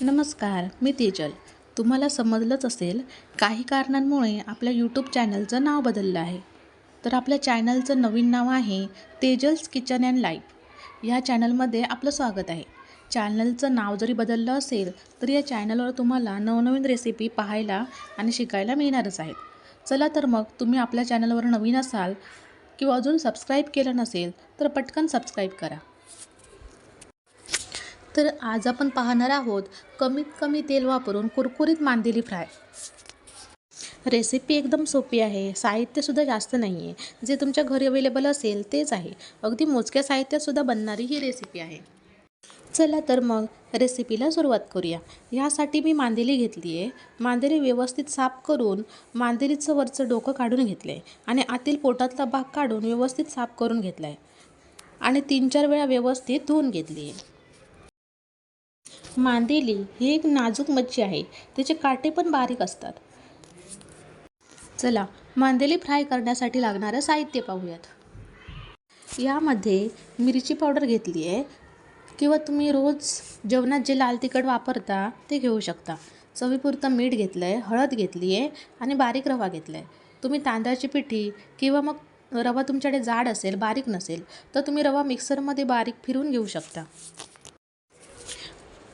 नमस्कार मी तेजल. तुम्हाला समजलंच असेल काही कारणांमुळे आपल्या यूट्यूब चॅनलचं नाव बदललं आहे. तर आपल्या चॅनलचं नवीन नाव आहे तेजल्स किचन अँड लाईफ या चॅनलमध्ये आपलं स्वागत आहे. चॅनलचं नाव जरी बदललं असेल तरी या चॅनलवर तुम्हाला नवनवीन रेसिपी पाहायला आणि शिकायला मिळणारच आहेत. चला तर मग तुम्ही आपल्या चॅनलवर नवीन असाल किंवा अजून सबस्क्राईब केलं नसेल तर पटकन सबस्क्राईब करा. तर आज आपण पाहणार आहोत कमीत कमी तेल वापरून कुरकुरीत मांदेली फ्राय. रेसिपी एकदम सोपी आहे साहित्यसुद्धा जास्त नाही आहे जे तुमच्या घरी अवेलेबल असेल तेच आहे. अगदी मोजक्या साहित्यातसुद्धा बनणारी ही रेसिपी आहे. चला तर मग रेसिपीला सुरुवात करूया. यासाठी मी मांदेली घेतली आहे मांदेली व्यवस्थित साफ करून मांदेलीचं वरचं डोकं काढून घेतलं आहे आणि आतील पोटातला भाग काढून व्यवस्थित साफ करून घेतला आहे आणि तीन चार वेळा व्यवस्थित धुवून घेतली आहे मांदेली ही एक नाजूक मच्छी आहे. त्याचे काटे पण बारीक असतात. चला मांदेली फ्राय करण्यासाठी लागणारं साहित्य पाहूयात. यामध्ये मिरची पावडर घेतली आहे. किंवा तुम्ही रोज जेवणात जे लाल तिखट वापरता ते घेऊ शकता. चवीपुरतं मीठ घेतलं आहे हळद घेतली आहे आणि बारीक रवा घेतला आहे तुम्ही तांदळाची पिठी किंवा मग रवा तुमच्याकडे जाड असेल बारीक नसेल तर तुम्ही रवा मिक्सरमध्ये बारीक फिरून घेऊ शकता.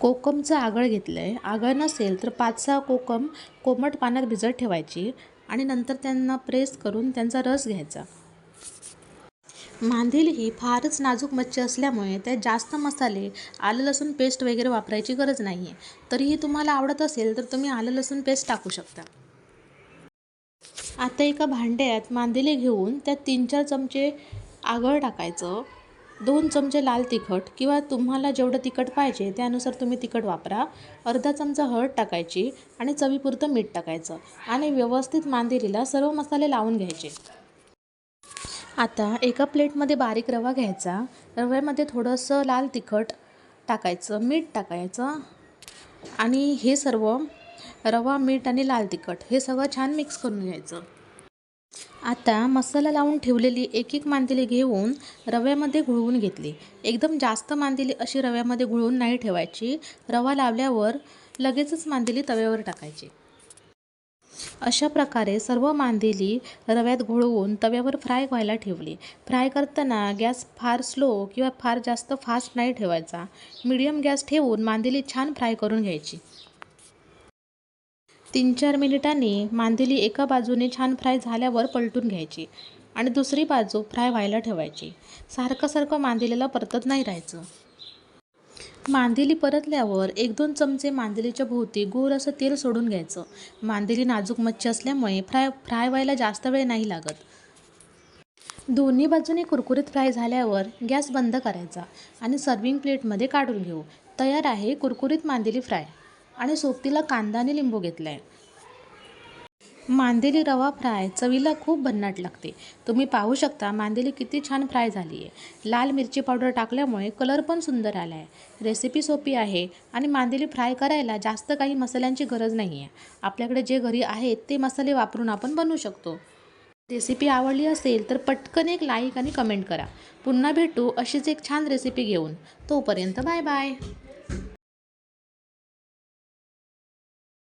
कोकमचं आगळ घेतलं आहे आगळ नसेल तर पाच सहा कोकम कोमट पाण्यात भिजत ठेवायची आणि नंतर त्यांना प्रेस करून त्यांचा रस घ्यायचा. मांधील ही फारच नाजूक मच्छी असल्यामुळे त्यात जास्त मसाले आलं लसूण पेस्ट वगैरे वापरायची गरज नाही आहे तरीही तुम्हाला आवडत असेल तर तुम्ही आलं लसूण पेस्ट टाकू शकता. आता एका भांड्यात मांदेले घेऊन त्यात तीन चार चमचे आगळ टाकायचं. दोन चमचे लाल तिखट किंवा तुम्हाला जेवढं तिखट पाहिजे त्यानुसार तुम्ही तिखट वापरा. अर्धा चमचा हळद टाकायची आणि चवीपुरतं मीठ टाकायचं आणि व्यवस्थित मांदेरीला सर्व मसाले लावून घ्यायचे. आता एका प्लेटमध्ये बारीक रवा घ्यायचा. रव्यामध्ये थोडंसं लाल तिखट टाकायचं मीठ टाकायचं आणि हे सर्व रवा मीठ आणि लाल तिखट हे सगळं छान मिक्स करून घ्यायचं. आता मसाला लावून ठेवलेली एक एक मांदेली घेऊन रव्यामध्ये घुळवून घेतली. एकदम जास्त मांदेली अशी रव्यामध्ये घुळवून नाही ठेवायची. रवा लावल्यावर लगेचच मांदेली तव्यावर टाकायची. अशा प्रकारे सर्व मांदेली रव्यात घोळवून तव्यावर फ्राय व्हायला ठेवली. फ्राय करताना गॅस फार स्लो किंवा फार जास्त फास्ट नाही ठेवायचा. मीडियम गॅस ठेवून मांदेली छान फ्राय करून घ्यायची. तीन चार मिनिटांनी मांदेली एका बाजूने छान फ्राय झाल्यावर पलटून घ्यायची आणि दुसरी बाजू फ्राय व्हायला ठेवायची. सारखं सारखं मांदेलीला परतत नाही राहायचं. मांदेली परतल्यावर एक दोन चमचे मांदेलीच्या भोवती गोर असं तेल सोडून घ्यायचं. मांदेली नाजूक मच्छी असल्यामुळे फ्राय फ्राय व्हायला जास्त वेळ नाही लागत. दोन्ही बाजूने कुरकुरीत फ्राय झाल्यावर गॅस बंद करायचा आणि सर्विंग प्लेटमध्ये काढून घेऊ. तयार आहे कुरकुरीत मांदेली फ्राय. आणि सोबतीला कांदा आणि लिंबू घेतला आहे मांदेली रवा फ्राय चवीला खूप भन्नाट लागते. तुम्ही पाहू शकता मांदेली किती छान फ्राय झाली आहे लाल मिरची पावडर टाकल्यामुळे कलर पण सुंदर आला आहे रेसिपी सोपी आहे आणि मांदेली फ्राय करायला जास्त काही मसाल्यांची गरज नाही आहे आपल्याकडे जे घरी आहेत ते मसाले वापरून आपण बनवू शकतो. रेसिपी आवडली असेल तर पटकन एक लाईक आणि कमेंट करा. पुन्हा भेटू अशीच एक छान रेसिपी घेऊन. तोपर्यंत बाय बाय.